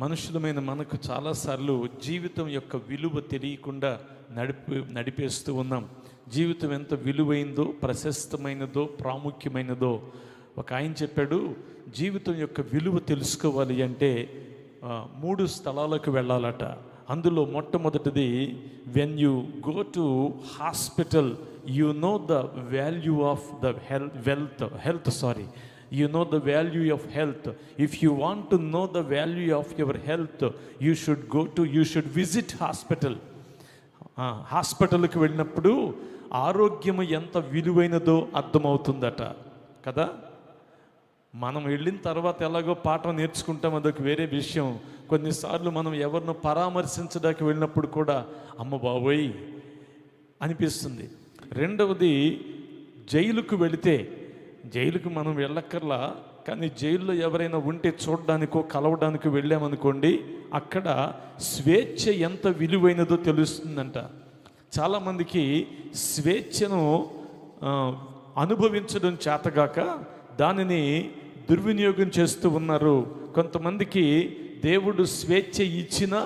మనుషులమైన మనకు చాలాసార్లు జీవితం యొక్క విలువ తెలియకుండా నడిపి నడిపేస్తూ ఉన్నాం. జీవితం ఎంత విలువైందో ప్రశస్తమైనదో ప్రాముఖ్యమైనదో. ఒక ఆయన చెప్పాడు జీవితం యొక్క విలువ తెలుసుకోవాలి అంటే మూడు స్థలాలకు వెళ్ళాలట. అందులో మొట్టమొదటిది when you go to hospital you know the value of the health wealth health sorry you know the value of health. If you want to know the value of your health you should go to you should visit hospital. హాస్పిటల్కి వెళ్ళినప్పుడు ఆరోగ్యం ఎంత విలువైనదో అర్థమవుతుందట. కదా? మనం వెళ్ళిన తర్వాత ఎలాగో పాఠం నేర్చుకుంటాం అదొక వేరే విషయం. కొన్నిసార్లు మనం ఎవరినో పరామర్శించడానికి వెళ్ళినప్పుడు కూడా అమ్మ బాబోయ్! అనిపిస్తుంది. రెండవది జైలుకు వెళితే జైలుకు మనం వెళ్ళక్కర్లా కానీ జైల్లో ఎవరైనా ఉంటే చూడడానికో కలవడానికి వెళ్ళామనుకోండి అక్కడ స్వేచ్ఛ ఎంత విలువైనదో తెలుస్తుందంట. చాలామందికి స్వేచ్ఛను అనుభవించడం చేతగాక దానిని దుర్వినియోగం చేస్తూ ఉన్నారు. కొంతమందికి దేవుడు స్వేచ్ఛ ఇచ్చినా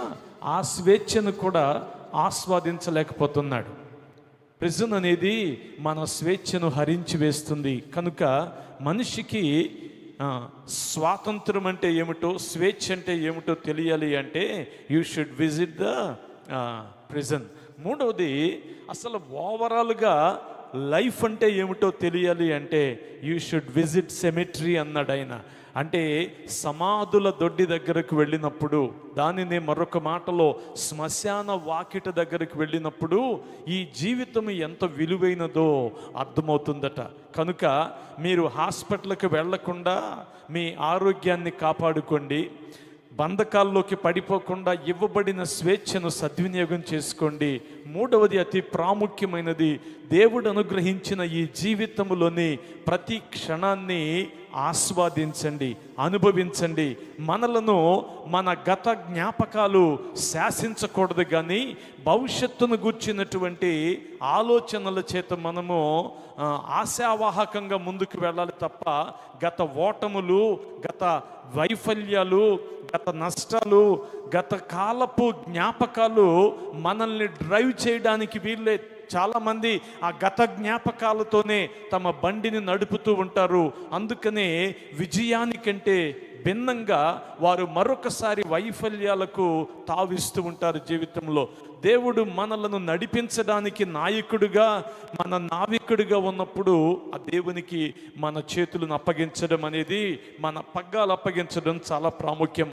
ఆ స్వేచ్ఛను కూడా ఆస్వాదించలేకపోతున్నాడు. ప్రిజన్ అనేది మన స్వేచ్ఛను హరించి వేస్తుంది. కనుక మనిషికి స్వాతంత్రం అంటే ఏమిటో స్వేచ్ఛ అంటే ఏమిటో తెలియాలి అంటే you should visit the prison మూడవది అసలు ఓవరాల్గా లైఫ్ అంటే ఏమిటో తెలియాలి అంటే యూ షుడ్ విజిట్ సెమిట్రీ అన్నాడు ఆయన అంటే సమాధుల దొడ్డి దగ్గరకు వెళ్ళినప్పుడు దానిని మరొక మాటలో శ్మశాన వాకిట దగ్గరకు వెళ్ళినప్పుడు ఈ జీవితం ఎంత విలువైనదో అర్థమవుతుందట. కనుక మీరు హాస్పిటల్కి వెళ్ళకుండా మీ ఆరోగ్యాన్ని కాపాడుకోండి. బంధకాల్లోకి పడిపోకుండా ఇవ్వబడిన స్వేచ్ఛను సద్వినియోగం చేసుకోండి. మూడవది అతి ప్రాముఖ్యమైనది. దేవుడు అనుగ్రహించిన ఈ జీవితంలోని ప్రతి క్షణాన్ని ఆస్వాదించండి అనుభవించండి. మనలను మన గత జ్ఞాపకాలు శాసించకూడదు కానీ భవిష్యత్తును గుర్చినటువంటి ఆలోచనల చేత మనము ఆశావాహకంగా ముందుకు వెళ్ళాలి తప్ప గత ఓటములు గత వైఫల్యాలు గత నష్టాలు గత కాలపు జ్ఞాపకాలు మనల్ని డ్రైవ్ చేయడానికి వీళ్ళే చాలామంది ఆ గత జ్ఞాపకాలతోనే తమ బండిని నడుపుతూ ఉంటారు. అందుకనే విజయానికంటే భిన్నంగా వారు మరొకసారి వైఫల్యాలకు తావిస్తూ ఉంటారు జీవితంలో. దేవుడు మనలను నడిపించడానికి నాయకుడిగా మన నావికుడిగా ఉన్నప్పుడు ఆ దేవునికి మన చేతులను అప్పగించడం అనేది మన పగ్గాలు అప్పగించడం చాలా ప్రాముఖ్యం.